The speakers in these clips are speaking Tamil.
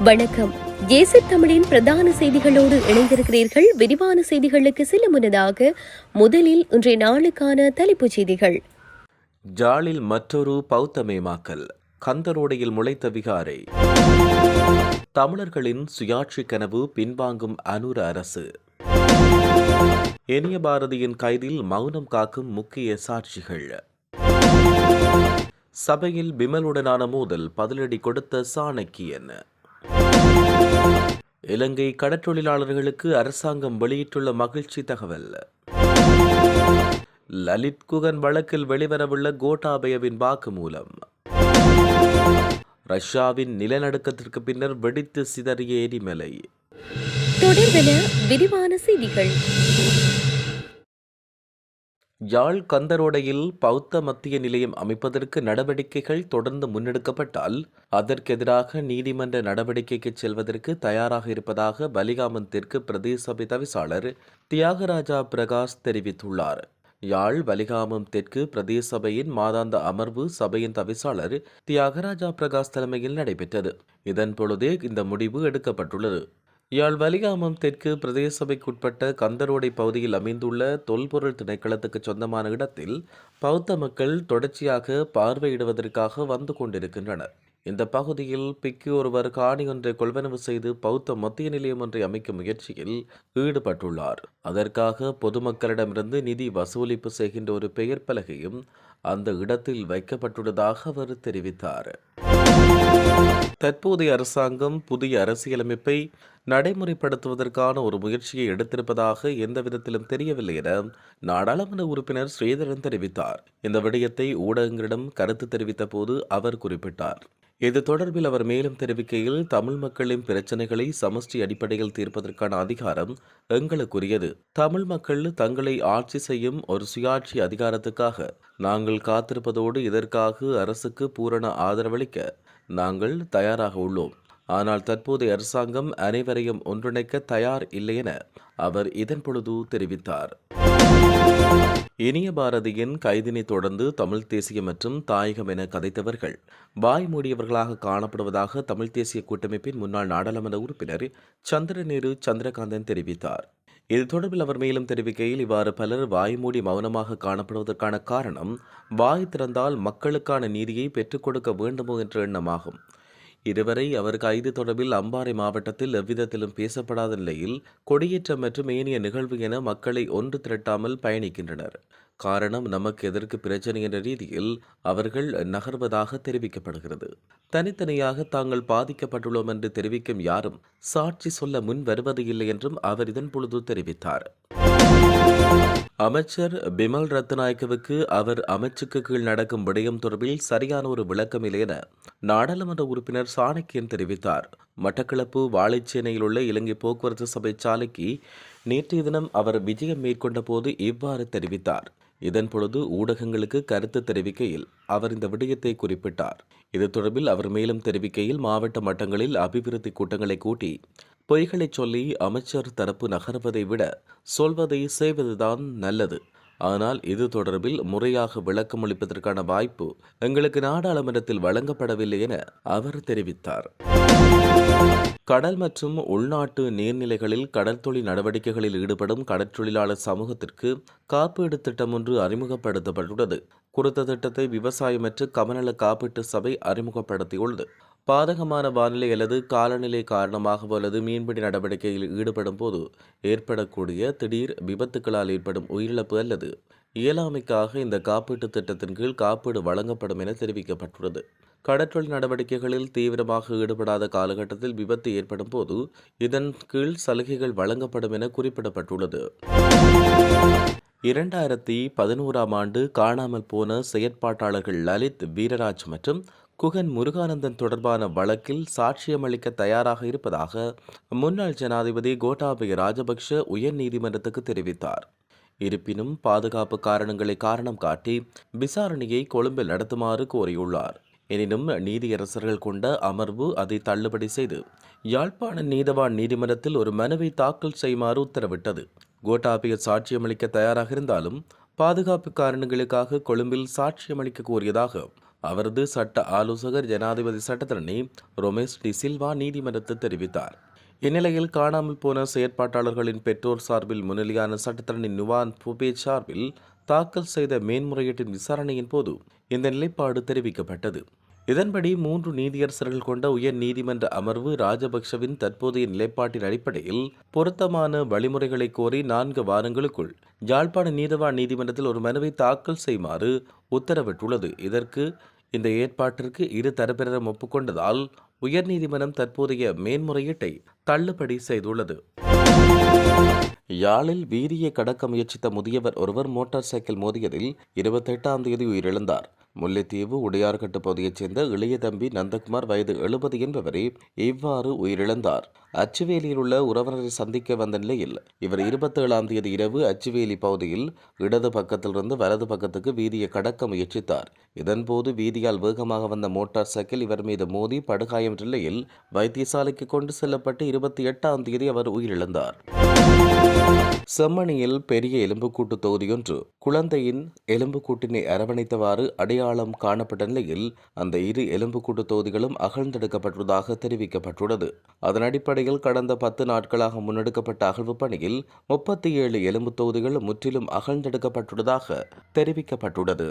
வணக்கம். ஏசி தமிழின் பிரதான செய்திகளோடு இணைந்திருக்கிறீர்கள். விரிவான செய்திகளுக்கு செல்ல முன்னதாக முதலில் இன்றைய நாளுக்கான தலைப்புச் செய்திகள். ஜாலில் மற்றொரு பௌத்தமயமாக்கல். கந்தரோடையில் முளைத்த விகாரை. தமிழர்களின் சுயாட்சி கனவு பின்வாங்கும் அனுர அரசு. இனிய பாரதியின் கைதில் மௌனம் காக்கும் முக்கிய சாட்சிகள். சபையில் பிமலுடனான மோதல் பதிலடி கொடுத்த சாணக்கியன். இலங்கை கடற்றொழிலாளர்களுக்கு அரசாங்கம் வெளியிட்டுள்ள மகிழ்ச்சி தகவல். லலித் குகன் வழக்கில் வெளிவரவுள்ள கோட்டாபயவின் வாக்குமூலம். ரஷ்யாவின் நிலநடுக்கத்திற்கு பின்னர் வெடித்து சிதறிய எரிமலை. தொடர்பென விரிவான செய்திகள். யாழ் கந்தரோடையில் பௌத்த மத்திய நிலையம் அமைப்பதற்கு நடவடிக்கைகள் தொடர்ந்து முன்னெடுக்கப்பட்டால் அதற்கெதிராக நீதிமன்ற நடவடிக்கைக்கு செல்வதற்கு தயாராக இருப்பதாக பலிகாமன் தெற்கு பிரதேச சபை தவிசாளர் தியாகராஜா பிரகாஷ் தெரிவித்துள்ளார். யாழ் வலிகாமம் தெற்கு பிரதேச சபையின் மாதாந்த அமர்வு சபையின் தவிசாளர் தியாகராஜா பிரகாஷ் தலைமையில் நடைபெற்றது. இதன் பொழுதே இந்த முடிவு எடுக்கப்பட்டுள்ளது. யாழ் வலிகாமம் தெற்கு பிரதேச சபைக்குட்பட்ட கந்தரோடை பகுதியில் அமைந்துள்ள தொல்பொருள் திணைக்களத்துக்கு சொந்தமான இடத்தில் பௌத்த மக்கள் தொடர்ச்சியாக பார்வையிடுவதற்காக வந்து கொண்டிருக்கின்றனர். இந்த பகுதியில் பிக்கு ஒருவர் காணி ஒன்றை கொள்வனவு செய்து பௌத்த மத்திய நிலையம் ஒன்றை அமைக்கும் முயற்சியில் ஈடுபட்டுள்ளார். அதற்காக பொதுமக்களிடமிருந்து நிதி வசூலிப்பு செய்கின்ற ஒரு பெயர் பலகையும் அந்த இடத்தில் வைக்கப்பட்டுள்ளதாக அவர் தெரிவித்தார். தற்போதைய அரசாங்கம் புதிய அரசியலமைப்பை நடைமுறைப்படுத்துவதற்கான ஒரு முயற்சியை எடுத்திருப்பதாக எந்த விதத்திலும் தெரியவில்லை என நாடாளுமன்ற உறுப்பினர் ஸ்ரீதரன் தெரிவித்தார். இந்த விடயத்தை ஊடகங்களிடம் கருத்து தெரிவித்த போது அவர் குறிப்பிட்டார். இது தொடர்பில் அவர் மேலும் தெரிவிக்கையில் தமிழ் மக்களின் பிரச்சனைகளை சமஷ்டி அடிப்படையில் தீர்ப்பதற்கான அதிகாரம் எங்களுக்குரியது. தமிழ் மக்கள் தங்களை ஆட்சி செய்யும் ஒரு சுயாட்சி அதிகாரத்துக்காக நாங்கள் காத்திருப்பதோடு இதற்காக அரசுக்கு பூரண ஆதரவளிக்க நாங்கள் தயாராக உள்ளோம். ஆனால் தற்போதைய அரசாங்கம் அனைவரையும் ஒன்றிணைக்க தயார் இல்லை என அவர் இதன் பொழுது தெரிவித்தார். இனிய பாரதியின் கைதினை தொடர்ந்து தமிழ் தேசிய மற்றும் தாயகம் என கதைத்தவர்கள் வாய் மூடியவர்களாக காணப்படுவதாக தமிழ் தேசிய கூட்டமைப்பின் முன்னாள் நாடாளுமன்ற உறுப்பினர் சந்திரநேரு சந்திரகாந்தன் தெரிவித்தார். இது தொடர்பில் அவர் மேலும் தெரிவிக்கையில் இவ்வாறு பலர் வாய்மூடி மௌனமாக காணப்படுவதற்கான காரணம் வாய் திறந்தால் மக்களுக்கான நீதியை பெற்றுக் கொடுக்க வேண்டுமோ என்ற எண்ணமாகும். இதுவரை அவர் கைது தொடர்பில் அம்பாறை மாவட்டத்தில் எவ்விதத்திலும் பேசப்படாத நிலையில் கொடியேற்றம் மற்றும் ஏனைய நிகழ்வு என மக்களை ஒன்று திரட்டாமல் பயணிக்கின்றனர். காரணம் நமக்கு எதற்கு பிரச்சனை என்ற ரீதியில் அவர்கள் நகர்வதாக தெரிவிக்கப்படுகிறது. தனித்தனியாக தாங்கள் பாதிக்கப்பட்டுள்ளோம் என்று தெரிவிக்கும் யாரும் சாட்சி சொல்ல முன் வருவது இல்லை என்றும் அவர் இதன் பொழுது தெரிவித்தார். அமைச்சர் பிமல் ரத்நாயக்கவுக்கு அவர் அமைச்சுக்கு கீழ் நடக்கும் விடயம் தொடர்பில் சரியான ஒரு விளக்கம் இல்லை என நாடாளுமன்ற உறுப்பினர் சாணக்கியன் தெரிவித்தார். மட்டக்களப்பு வாழைச்சேனையில் உள்ள இலங்கை போக்குவரத்து சபை சாலைக்கு நேற்றைய தினம் அவர் விஜயம் மேற்கொண்ட போது இவ்வாறு தெரிவித்தார். இதன் பொழுது ஊடகங்களுக்கு கருத்து தெரிவிக்கையில் அவர் இந்த விடயத்தை குறிப்பிட்டார். இது தொடர்பில் அவர் மேலும் தெரிவிக்கையில் மாவட்ட மட்டங்களில் அபிவிருத்தி கூட்டங்களை கூட்டி பொய்களை சொல்லி அமைச்சர் தரப்பு நகர்வதை விட சொல்வதை செய்வதுதான் நல்லது. ஆனால் இது தொடர்பில் முறையாக விளக்கமளிப்பதற்கான வாய்ப்பு எங்களுக்கு நாடாளுமன்றத்தில் வழங்கப்படவில்லை என அவர் தெரிவித்தார். கடல் மற்றும் உள்நாட்டு நீர்நிலைகளில் கடற்தொழில் நடவடிக்கைகளில் ஈடுபடும் கடற்றொழிலாளர் சமூகத்திற்கு காப்பீடு திட்டம் ஒன்று அறிமுகப்படுத்தப்பட்டுள்ளது. குறித்த திட்டத்தை விவசாயமற்ற கமநல காப்பீட்டு சபை அறிமுகப்படுத்தியுள்ளது. பாதகமான வானிலை அல்லது காலநிலை காரணமாகவோ அல்லது மீன்பிடி நடவடிக்கையில் ஈடுபடும் போது ஏற்படக்கூடிய திடீர் விபத்துக்களால் ஏற்படும் உயிரிழப்பு அல்லது இயலாமைக்காக இந்த காப்பீட்டுத் திட்டத்தின் கீழ் காப்பீடு வழங்கப்படும் என தெரிவிக்கப்பட்டுள்ளது. கடற்றொழில் நடவடிக்கைகளில் தீவிரமாக ஈடுபடாத காலகட்டத்தில் விபத்து ஏற்படும் போது இதன் கீழ் சலுகைகள் வழங்கப்படும் என குறிப்பிடப்பட்டுள்ளது. இரண்டாயிரத்தி பதினோராம் ஆண்டு காணாமல் போன செயற்பாட்டாளர்கள் லலித் வீரராஜ் மற்றும் குகன் முருகானந்தன் தொடர்பான வழக்கில் சாட்சியமளிக்க தயாராக இருப்பதாக முன்னாள் ஜனாதிபதி கோட்டாபய ராஜபக்ஷ உயர் நீதிமன்றத்துக்கு தெரிவித்தார். இருப்பினும் பாதுகாப்பு காரணங்களை காரணம் காட்டி விசாரணையை கொழும்பில் நடத்துமாறு கோரியுள்ளார். எனினும் நீதியரசர்கள் கொண்ட அமர்வு அதை தள்ளுபடி செய்து யாழ்ப்பாண நீதவான் நீதிமன்றத்தில் ஒரு மனுவை தாக்கல் செய்யுமாறு உத்தரவிட்டது. கோட்டாபய சாட்சியமளிக்க தயாராக இருந்தாலும் பாதுகாப்பு காரணங்களுக்காக கொழும்பில் சாட்சியமளிக்க கோரியதாக அவரது சட்ட ஆலோசகர் ஜனாதிபதி சட்டத்தரணி ரொமேஷ் டி சில்வா நீதிமன்றத்தில் தெரிவித்தார். இந்நிலையில் காணாமல் போன செயற்பாட்டாளர்களின் பெற்றோர் சார்பில் முன்னிலையான சட்டத்தரணி நுவான் புபே சார்பில் தாக்கல் செய்த மேன்முறையீட்டின் விசாரணையின் போது இந்த நிலைப்பாடு தெரிவிக்கப்பட்டது. இதன்படி மூன்று நீதியரசர்கள் கொண்ட உயர் நீதிமன்ற அமர்வு ராஜபக்ஷவின் தற்போதைய நிலைப்பாட்டின் அடிப்படையில் பொருத்தமான வழிமுறைகளை கோரி நான்கு வாரங்களுக்குள் யாழ்ப்பாண நீதவான் நீதிமன்றத்தில் ஒரு மனுவை தாக்கல் செய்யுமாறு உத்தரவிட்டுள்ளது. இதற்கு இந்த ஏற்பாட்டிற்கு இரு தரப்பினரும் ஒப்புக்கொண்டதால் உயர்நீதிமன்றம் தற்போதைய மேன்முறையீட்டை தள்ளுபடி செய்துள்ளது. யாழில் வீதியை கடக்க முயற்சித்த முதியவர் ஒருவர் மோட்டார் சைக்கிள் மோதியதில் இருபத்தெட்டாம் தேதி உயிரிழந்தார். முல்லைத்தீவு உடையார்கட்டு பகுதியைச் சேர்ந்த இளைய தம்பி நந்தகுமார் வயது எழுபது என்பவரே இவ்வாறு உயிரிழந்தார். அச்சுவேலியில் உள்ள உறவினரை சந்திக்க வந்த நிலையில் இவர் இருபத்தேழாம் தேதி இரவு அச்சுவேலி பகுதியில் இடது பக்கத்திலிருந்து வலது பக்கத்துக்கு வீதியை கடக்க முயற்சித்தார். இதன்போது வீதியால் வேகமாக வந்த மோட்டார் சைக்கிள் இவர் மீது மோதி படுகாயம் நிலையில் வைத்தியசாலைக்கு கொண்டு செல்லப்பட்டு இருபத்தி எட்டாம் தேதி அவர் உயிரிழந்தார். செம்மணியில் பெரிய எலும்புக்கூட்டு தொகுதியொன்று. குழந்தையின் எலும்புக்கூட்டினை அரவணைத்தவாறு அடையாளம் காணப்பட்ட நிலையில் அந்த இரு எலும்புக்கூட்டு தொகுதிகளும் அகழ்ந்தெடுக்கப்பட்டுள்ளதாக தெரிவிக்கப்பட்டுள்ளது. அதன் அடிப்படையில் கடந்த பத்து நாட்களாக முன்னெடுக்கப்பட்ட அகழ்வு பணியில் முப்பத்தி ஏழு எலும்பு தொகுதிகள் முற்றிலும் அகழ்ந்தெடுக்கப்பட்டுள்ளதாக தெரிவிக்கப்பட்டுள்ளது.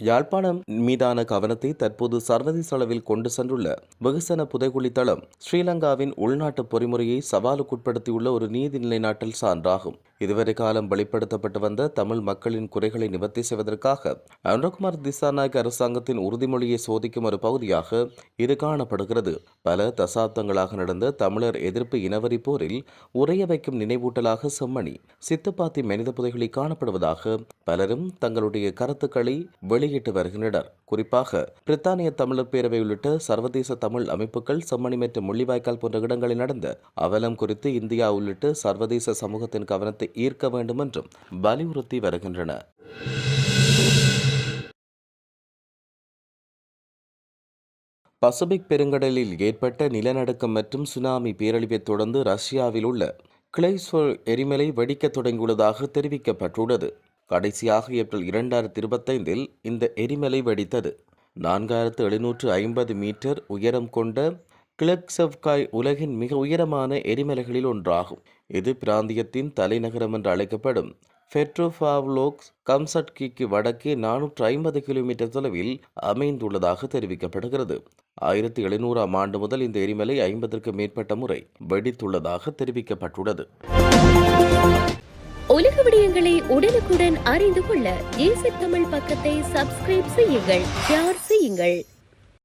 யாழ்ப்பாணம் மீதான கவனத்தை தற்போது சர்வதேச அளவில் கொண்டு சென்றுள்ள வெகுசன புதைகுழி தளம் ஸ்ரீலங்காவின் உள்நாட்டு பொறிமுறையை ஏற்படுத்தியுள்ள ஒரு நீதி நிலைநாட்டல் சான்றாகும். இதுவரை காலம் வெளிப்படுத்தப்பட்டு வந்த தமிழ் மக்களின் குறைகளை நிவர்த்தி செய்வதற்காக அனுரகுமார் திசாநாயக் அரசாங்கத்தின் உறுதிமொழியை சோதிக்கும் ஒரு பகுதியாக இது காணப்படுகிறது. பல தசாப்தங்களாக நடந்த தமிழர் எதிர்ப்பு இனவரி போரில் உறைய வைக்கும் நினைவூட்டலாக செம்மணி சித்துப்பாத்தி மனித புதைகளை காணப்படுவதாக பலரும் தங்களுடைய கருத்துக்களை வெளியிட்டு வருகின்றனர். குறிப்பாக பிரித்தானிய தமிழர் பேரவை உள்ளிட்ட சர்வதேச தமிழ் அமைப்புகள் செம்மணி மற்றும் முள்ளிவாய்க்கால் போன்ற இடங்களில் நடந்த அவலம் குறித்து இந்தியா உள்ளிட்ட சர்வதேச சமூகத்தின் கவனத்தை ஈர்க்க வேண்டும் என்றும் வலியுறுத்தி வருகின்றன. பசிபிக் பெருங்கடலில் ஏற்பட்ட நிலநடுக்கம் மற்றும் சுனாமி பேரழிவைத் தொடர்ந்து ரஷ்யாவில் உள்ள கிளைஸ்வர் எரிமலை வெடிக்க தொடங்கியுள்ளதாக தெரிவிக்கப்பட்டுள்ளது. கடைசியாக ஏப்ரல் இரண்டாயிரத்தி இருபத்தைந்தில் இந்த எரிமலை வெடித்தது. நான்காயிரத்து எழுநூற்று ஐம்பது மீட்டர் உயரம் கொண்ட கிளக்சவ்காய் உலகின் மிக உயரமான எரிமலைகளில் ஒன்றாகும். இது பிராந்தியத்தின் தலைநகரம் என்று அழைக்கப்படும் பெட்ரோஃபாவ்லோக்ஸ் கம்சட்கிக்கு வடக்கே நானூற்று ஐம்பது கிலோமீட்டர் தொலைவில் அமைந்துள்ளதாக தெரிவிக்கப்படுகிறது. ஆயிரத்தி எழுநூறாம் ஆண்டு முதல் இந்த எரிமலை ஐம்பதற்கு மேற்பட்ட முறை வெடித்துள்ளதாக தெரிவிக்கப்பட்டுள்ளது. உலக விடயங்களை உடனுக்குடன் அறிந்து கொள்ள தமிழ் பக்கத்தை சப்ஸ்கிரைப் செய்யுங்கள் ஷேர் செய்யுங்கள்.